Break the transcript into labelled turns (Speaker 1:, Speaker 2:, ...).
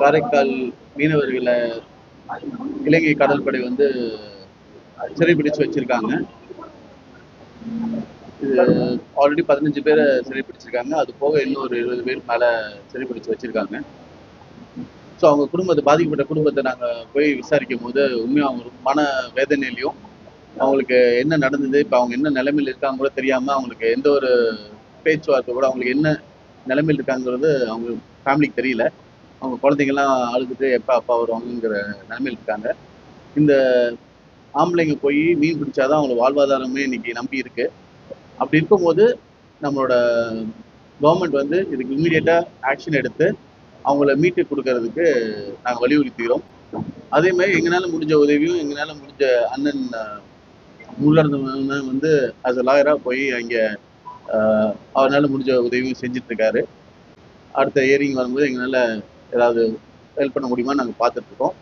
Speaker 1: காரைக்கால் மீனவர்களை இலங்கை கடற்படை வந்து சிறைபிடிச்சு வச்சிருக்காங்க. இது ஆல்ரெடி பதினஞ்சு பேரை சிறைப்பிடிச்சிருக்காங்க அது போக இன்னொரு இருபது பேர் மேல சிறைப்பிடிச்சு வச்சிருக்காங்க. ஸோ அவங்க குடும்பத்தை பாதிக்கப்பட்ட குடும்பத்தை நாங்கள் போய் விசாரிக்கும் போது உண்மையாக அவங்க மன வேதனையிலையும் அவங்களுக்கு என்ன நடந்தது இப்போ அவங்க என்ன நிலைமையில் இருக்காங்க கூட தெரியாம அவங்களுக்கு எந்த ஒரு பேச்சுவார்த்தை கூட அவங்களுக்கு என்ன நிலைமையில் இருக்காங்கிறது அவங்க ஃபேமிலிக்கு தெரியல. அவங்க குழந்தைங்கள்லாம் அழுதுட்டு எப்போ அப்பா வருவாங்கங்கிற நிலைமையில் இருக்காங்க. இந்த ஆம்பளைங்க போய் மீன் பிடிச்சாதான் அவங்களுக்கு வாழ்வாதாரமே இன்னைக்கு நம்பி இருக்கு. அப்படி இருக்கும்போது நம்மளோட கவர்மெண்ட் வந்து இதுக்கு இமீடியட்டாக ஆக்ஷன் எடுத்து அவங்கள மீட்டு கொடுக்கறதுக்கு நாங்கள் வலியுறுத்துகிறோம் அதே மாதிரி எங்களால் முடிஞ்ச உதவியும் எங்களால் முடிஞ்ச அண்ணன் முள்ளர்ந்தவன் வந்து அஸ் அ லாயராக போய் அங்கே அவரால் முடிஞ்ச உதவியும் செஞ்சிட்ருக்காரு அடுத்த இயரிங் வரும்போது எங்களால் ஏதாவது ஹெல்ப் பண்ண முடியுமா நாங்கள் பார்த்துட்ருக்கோம்